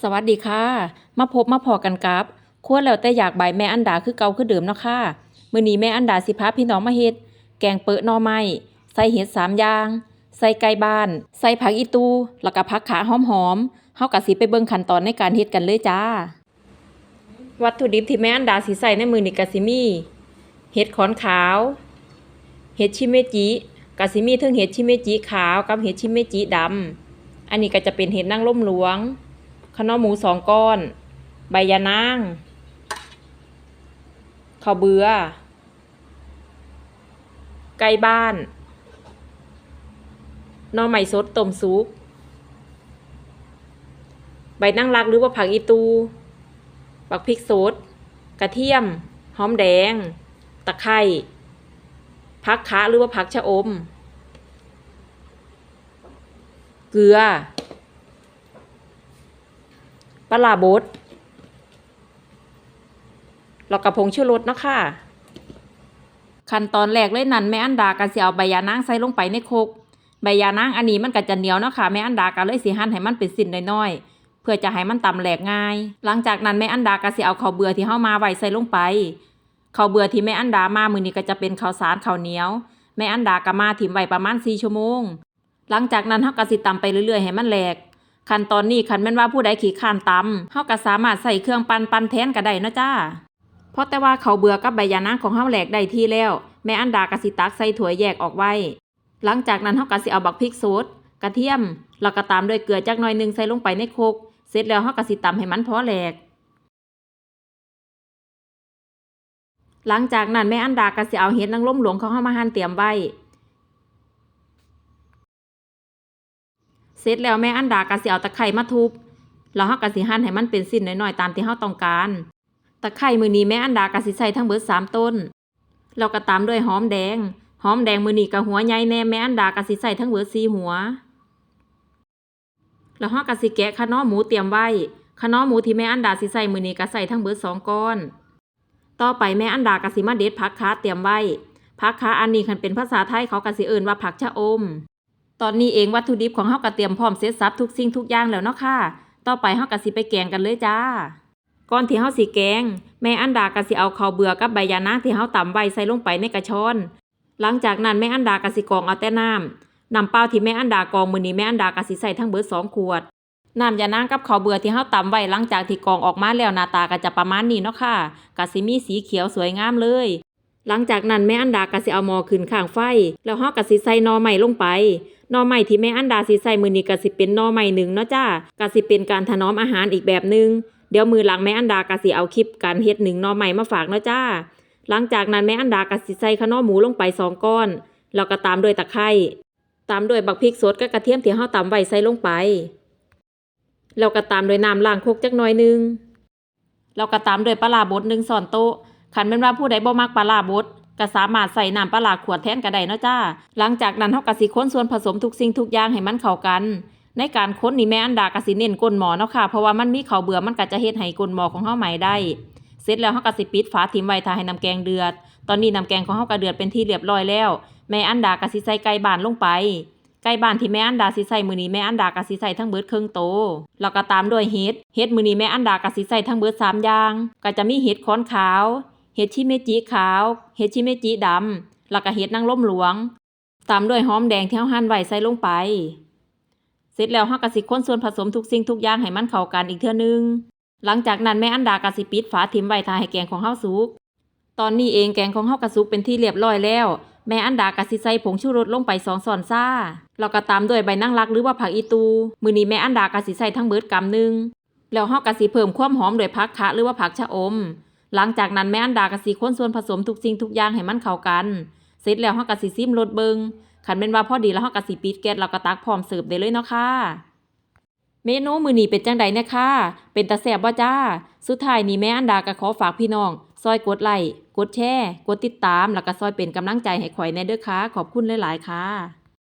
สวัสดีค่ะ มาพบมาพอกันกับครัวแล้วแต่อยากใบแม่อันดาคือเก่าคือเดิมเนาะค่ะมื้อนี้แม่อันดาสิพาพี่น้องมาเฮ็ด แกงเปิดหน่อไม้ใส่เห็ดสามอย่าง ใส่ไก่บ้าน ใส่ผักอีตูแล้วก็ผักขาหอมๆเฮาก็สิไปเบิ่งขั้นตอนในการเฮ็ดกันเลยจ้า วัตถุดิบที่แม่อันดาสิใส่ในมื้อนี้ก็สิมีเห็ดขอนขาว เห็ดชิเมจิกะสิมีทั้งเห็ดชิเมจิขาวกับเห็ดชิเมจิดำอันนี้ก็จะเป็นเห็ดนางร่มหลวง ขนมหมูสองก้อน ใบยะนางข้าวเบือไก่บ้านน่อไม้สดต้มซุปใบนั่งรักหรือว่าผักอีตูปักพริกสดกระเทียม หอมแดง ตะไคร้ผักคะหรือว่าผักชะอม เกลือ ปลาบดแล้วก็ผงชูรสนะค่ะขั้นตอนแรกเลยนั่นแม่อันดาก็สิเอาใบยานางใส่ลงไปในโคกใบยานางอันนี้มันก็จะเหนียวเนาะค่ะแม่อันดาก็เลยสิหั่นให้มันเป็นสิ้นน้อยๆเพื่อจะให้มันตำแหลกง่าย หลังจากนั้นแม่อันดาก็สิเอาข้าวเบื่อที่เฮามาไว้ใส่ลงไปข้าวเบื่อที่แม่อันดามามื้อนี้ก็จะเป็นข้าวสารข้าวเหนียวแม่อันดาก็มาถิ่มไว้ประมาณ4ชั่วโมง หลังจากนั้นเฮาก็สิตำไปเรื่อยๆให้มันแหลก ขั้นตอนนี้คันแม่นว่าผู้ใดขี้ข้านตำเฮาก็สามารถใส่เครื่องปั่นปั่นแทนก็ได้เนาะจ้าเพราะแต่ว่าเขาเบื่อกับใบยานางของเฮาแหลกได้ที่แล้ว แม่อันดาก็สิตักใส่ถ้วยแยกออกไว้ หลังจากนั้นเฮาก็สิเอาบักพริกสดกระเทียมแล้วก็ตามด้วยเกลือจักหน่อยหนึงใส่ลงไปในโคกเสร็จแล้วเฮาก็สิตำให้มันพอแหลกหลังจากนั้นแม่อันดาก็สิเอาเห็ดนางรมหลวงของเฮามาหั่นเตรียมไว้ เสร็จแล้วแม่อันดาก็สิเอาตะไคร้มาทุบแล้วเฮาก็สิหั่นให้มันเป็นสิ้นน้อยๆตามที่เฮาต้องการ ตะไคร้มื้อนี้แม่อันดาก็สิใส่ทั้งเบิด3ต้นแล้วก็ตามด้วยหอมแดง หอมแดงมื้อนี้ก็หัวใหญ่แน่แม่อันดาก็สิใส่ทั้งเบิด4หัว แล้วเฮาก็สิแกะคะน้อหมูเตรียมไว้คะน้อหมูที่แม่อันดาสิใส่มื้อนี้ก็ใส่ทั้งเบิด2ก้อน ต่อไปแม่อันดาก็สิมาเด็ดผักขาเตรียมไว้ผักขาอันนี้คันเป็นภาษาไทยเขาก็สิเอิ้นว่าผักชะอม ตอนนี้เองวัตถุดิบของเฮาก็เตรียมพร้อมเสร็จสับทุกสิ่งทุกอย่างแล้วเนาะค่ะ ต่อไปเฮาก็สิไปแกงกันเลยจ้า ก่อนที่เฮาสิแกง แม่อันดาก็สิเอาข้าวเบื่อกับใบยานางที่เฮาตำไว้ใส่ลงไปในกระชอน หลังจากนั้นแม่อันดาก็สิกรองเอาแต่น้ำน้ำเปล่าที่แม่อันดากองมื้อนี้แม่อันดาก็สิใส่ทั้งเบิดสองขวดน้ำยานางกับข้าวเบื่อที่เฮาตำไว้หลังจากที่กองออกมาแล้วหน้าตาก็จะประมาณนี้เนาะค่ะก็สิมีสีเขียวสวยงามเลยหลังจากนั้นแม่อันดาก็สิเอาหม้อขึ้นข้างไฟ แล้วเฮาก็สิใส่น่อไม้ลงไป น่อไม้ที่แม่อันดาสิใส่มือนี้ก็สิเป็นหน่อไม้หนึ่งเนาะจ้าก็สิเป็นการถนอมอาหารอีกแบบหนึงเดี๋ยวมือหลังแม่อันดาก็สิเอาคลิปการเฮ็ดหนึ่งหน่อไม้มาฝากเนาะจ้า หลังจากนั้นแม่อันดาก็สิใส่ขนอหมูลงไปสองก้อนแล้วก็ตามด้วยตะไคร้ตามด้วยบักพริกสดกับกระเทียมที่เฮาตำไว้ใส่ลงไปแล้วก็ตามด้วยน้ำล้างคกจักหน่อยหนึงแล้วก็ตามด้วยปลาร้าบดหนึ่งช้อนโต๊ะคันแม่นว่าผู้ใดบ่มักปลาร้าบด ก็สามารถใส่น้ำปลาขวดแทนก็ได้เนาะจ้า หลังจากนั้นเฮาก็สิค้นส่วนผสมทุกสิ่งทุกอย่างให้มันเข้ากัน ในการค้นนี่แม่อันดาก็สิเน้นก้นหมอเนาะค่ะ เพราะว่ามันมีข้าวเบื่อมันก็จะเฮ็ดให้ก้นหมอของเฮาใหม่ได้ เสร็จแล้วเฮาก็สิปิดฝาทิ้งไว้ถ้าให้น้ำแกงเดือด ตอนนี้น้ำแกงของเฮาก็เดือดเป็นที่เรียบร้อยแล้ว แม่อันดาก็สิใส่ไก่บ้านลงไปไก่บ้านที่แม่อันดาสิใส่มื้อนี้แม่อันดาก็สิใส่ทั้งเบิดครึ่งโต แล้วก็ตามด้วยเห็ดเห็ดมื้อนี้แม่อันดาก็สิใส่ทั้งเบิดสามอย่าง ก็จะมีเห็ดขอนขาว เห็ดชิเมจิขาว เห็ดชิเมจิดำแล้วก็เห็ดนางรมหลวง ตามด้วยหอมแดงที่เฮาหั่นไว้ใส่ลงไป เสร็จแล้วเฮาก็สิคนส่วนผสมทุกสิ่งทุกอย่างให้มันเข้ากันอีกเทื่อนึง หลังจากนั้นแม่อันดาก็สิปิดฝาทิ้งไว้ทาให้แกงของเฮาสุก ตอนนี้เองแกงของเฮาก็สุกเป็นที่เรียบร้อยแล้ว แม่อันดากะสิใส่ผงชูรสลงไปสองช้อนซ่าแล้วก็ตามด้วยใบนางรักหรือว่าผักอีตู มื้อนี้แม่อันดากะสิใส่ทั้งเบิดกำหนึงแล้วเฮากะสิเพิ่มความหอมด้วยผักคะหรือว่าผักชะอม หลังจากนั้นแม่อันดากะสิคนส่วนผสมทุกสิ่งทุกอย่างให้มันเข้ากันเสร็จแล้วเฮากะสิซิมรสเบิงคันแม่นว่าพอดีแล้วเฮากะสิปิดแก๊สแล้วก็ตักพร้อมเสิร์ฟได้เลยเนาะค่ะเมนูมื้อนี้เป็นจังใดเนะค่ะ เป็นตาแซ่บบ่จ้า สุดท้ายนี้แม่อันดาก็ขอฝากพี่น้อง ซอยกดไลค์ กดแชร์ กดติดตาม แล้วก็ซอยเป็นกำลังใจให้ข่อยแน่เด้อค่ะ ขอบคุณหลาย ๆ ค่ะ